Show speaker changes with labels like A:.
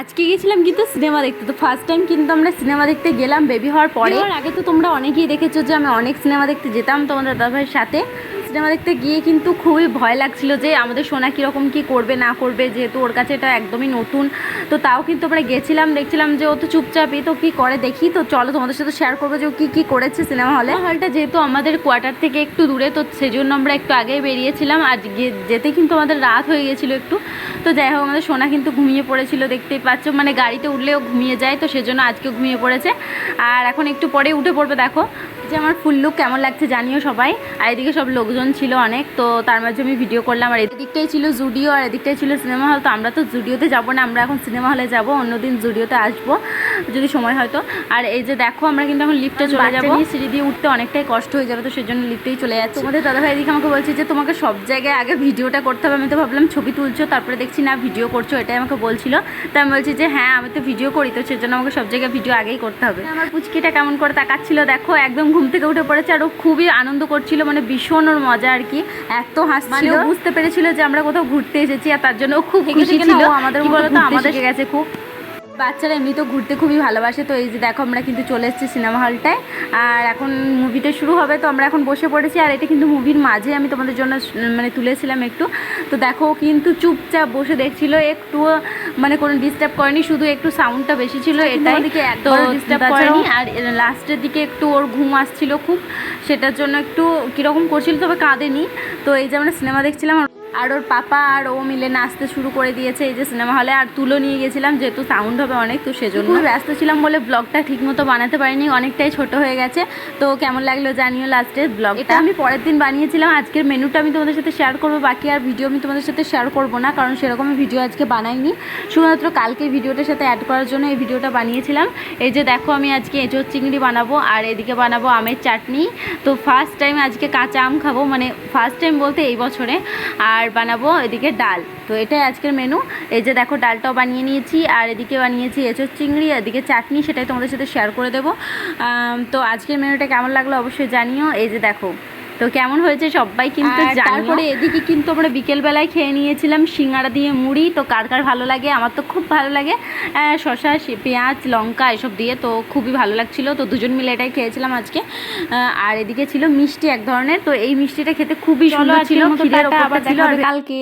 A: আজকে গেছিলাম কিন্তু সিনেমা দেখতে, তো ফার্স্ট টাইম কিন্তু আমরা সিনেমা দেখতে গেলাম। বেবি হওয়ার পরে আগে তো তোমরা অনেকেই দেখেছ যে আমি অনেক সিনেমা দেখতে যেতাম তোমাদের দাদাভাইয়ের সাথে। সিনেমা দেখতে গিয়ে কিন্তু খুবই ভয় লাগছিল যে আমাদের সোনা কীরকম কী করবে, না করবে, যেহেতু ওর কাছে এটা একদমই নতুন। তো তাও কিন্তু আমরা গেছিলাম, দেখছিলাম যে ও তো চুপচাপই তো কী করে দেখি? তো চলো তোমাদের সাথে শেয়ার করব যে ও কী কী করেছে সিনেমা হলে। হলটা যেহেতু আমাদের কোয়ার্টার থেকে একটু দূরে, তো সেজন্য আমরা একটু আগেই বেরিয়েছিলাম। আর যেতে কিন্তু আমাদের রাত হয়ে গেছিল একটু। তো যাই হোক, আমাদের সোনা কিন্তু ঘুমিয়ে পড়েছিল, দেখতেই পাচ্ছ। মানে গাড়িতে উঠলেও ঘুমিয়ে যায়, তো সেজন্য আজকে ঘুমিয়ে পড়েছে। আর এখন একটু পরে উঠে পড়বে, দেখো। যে আমার ফুল লুক কেমন লাগছে জানিও সবাই। আর এদিকে সব লোকজন ছিল অনেক, তো তার মাঝে আমি ভিডিও করলাম। আর এদিকটাই ছিল জুডিও, আর এদিকটাই ছিল সিনেমা হল তো আমরা তো জুডিওতে যাব না, আমরা এখন সিনেমা হলে যাব, অন্যদিন জুডিওতে আসব। যদি সময় হয়তো আর এই যে দেখো আমরা কিন্তু এখন লিফটে চলে যাব। সিঁড়ি দিয়ে উঠতে অনেকটাই কষ্ট হয়ে যাবে তো সেজন্য লিফটেই চলে যাচ্ছে। তোমাদের দাদাভাই এদিকে আমাকে বলছে যে তোমাকে সব জায়গায় আগে ভিডিওটা করতে হবে। আমি তো ভাবলাম ছবি তুলছো তারপরে দেখছি না ভিডিও করছ। এটাই আমাকে বলছিল। তো আমি বলছি যে হ্যাঁ আমি তো ভিডিও করি তো সেজন্য আমাকে সব জায়গায় ভিডিও আগেই করতে হবে। আমার পুচকিটা কেমন করে তাকাচ্ছিল দেখো একদম ঘুম থেকে উঠে পড়েছে আর ও খুবই আনন্দ করছিল মানে ভীষণ ওর মজা আর কি। এত হাসছিল। বুঝতে পেরেছিল যে আমরা কোথাও ঘুরতে এসেছি আর তার জন্য খুব খুশি ছিল। আমাদের বলো তো আমাদের গেছে খুব। বাচ্চারা এমনি তো ঘুরতে খুবই ভালোবাসে তো এই যে দেখো আমরা কিন্তু চলে এসেছি সিনেমা হলটায়। আর এখন মুভিটা শুরু হবে তো আমরা এখন বসে পড়েছি আর এটা কিন্তু মুভির মাঝে আমি তোমাদের জন্য মানে তুলেছিলাম একটু। তো দেখো কিন্তু চুপচাপ বসে দেখছিল একটু মানে কোনো ডিস্টার্ব করেনি শুধু একটু সাউন্ডটা বেশি ছিল এটাই। তো ডিস্টার্ব করেনি আর লাস্টের দিকে একটু ওর ঘুম আসছিল খুব সেটার জন্য একটু কীরকম করছিল তবে কাঁদেনি। তো এই যে আমরা সিনেমা দেখছিলাম আর ওর পাপা আর ও মিলে নাচতে শুরু করে দিয়েছে এই যে সিনেমা হলে। আর তুলো নিয়ে গেছিলাম যেহেতু সাউন্ড হবে অনেক তো সেজন্য ব্যস্ত ছিলাম বলে ব্লগটা ঠিকমতো বানাতে পারিনি অনেকটাই ছোট হয়ে গেছে। তো কেমন লাগল জানিও লাস্টের ব্লগ এটা আমি পরের দিন বানিয়েছিলাম আজকের মেনুটা আমি তোমাদের সাথে শেয়ার করব বাকি আর ভিডিও আমি তোমাদের সাথে শেয়ার করব না কারণ সেরকম ভিডিও আজকে বানাইনি। শুধুমাত্র কালকে ভিডিওটার সাথে অ্যাড করার জন্য এই ভিডিওটা বানিয়েছিলাম। এই যে দেখো আমি আজকে এঁচোর চিংড়ি বানাবো আর এদিকে বানাবো আমের চাটনি। তো ফার্স্ট টাইম আজকে কাঁচা আম খাব মানে ফার্স্ট টাইম বলতে এই বছরে। আর বানাবো এদিকে ডাল। তো এটাই আজকের মেনু এই যে দেখো, ডালটাও বানিয়ে নিয়েছি, আর এদিকে বানিয়েছি এঁচোর চিংড়ি এদিকে চাটনি, সেটাই তোমাদের সাথে শেয়ার করে দেবো। তো আজকের মেনুটা কেমন লাগল অবশ্যই জানিও। এই যে দেখো তো কেমন হয়েছে সবাই কিন্তু তারপরে এদিকে কিন্তু আমরা বিকেলবেলায় খেয়ে নিয়েছিলাম সিঙ্গারা দিয়ে মুড়ি তো কার কার ভালো লাগে? আমার তো খুব ভালো লাগে। শশা পেঁয়াজ লঙ্কা এসব দিয়ে তো খুবই ভালো লাগছিল। তো দুজন মিলে এটাই খেয়েছিলাম আজকে। আহ, আর এদিকে ছিল মিষ্টি এক ধরনের তো এই মিষ্টিটা খেতে খুবই সুন্দর ছিল।
B: আবার
A: কালকে।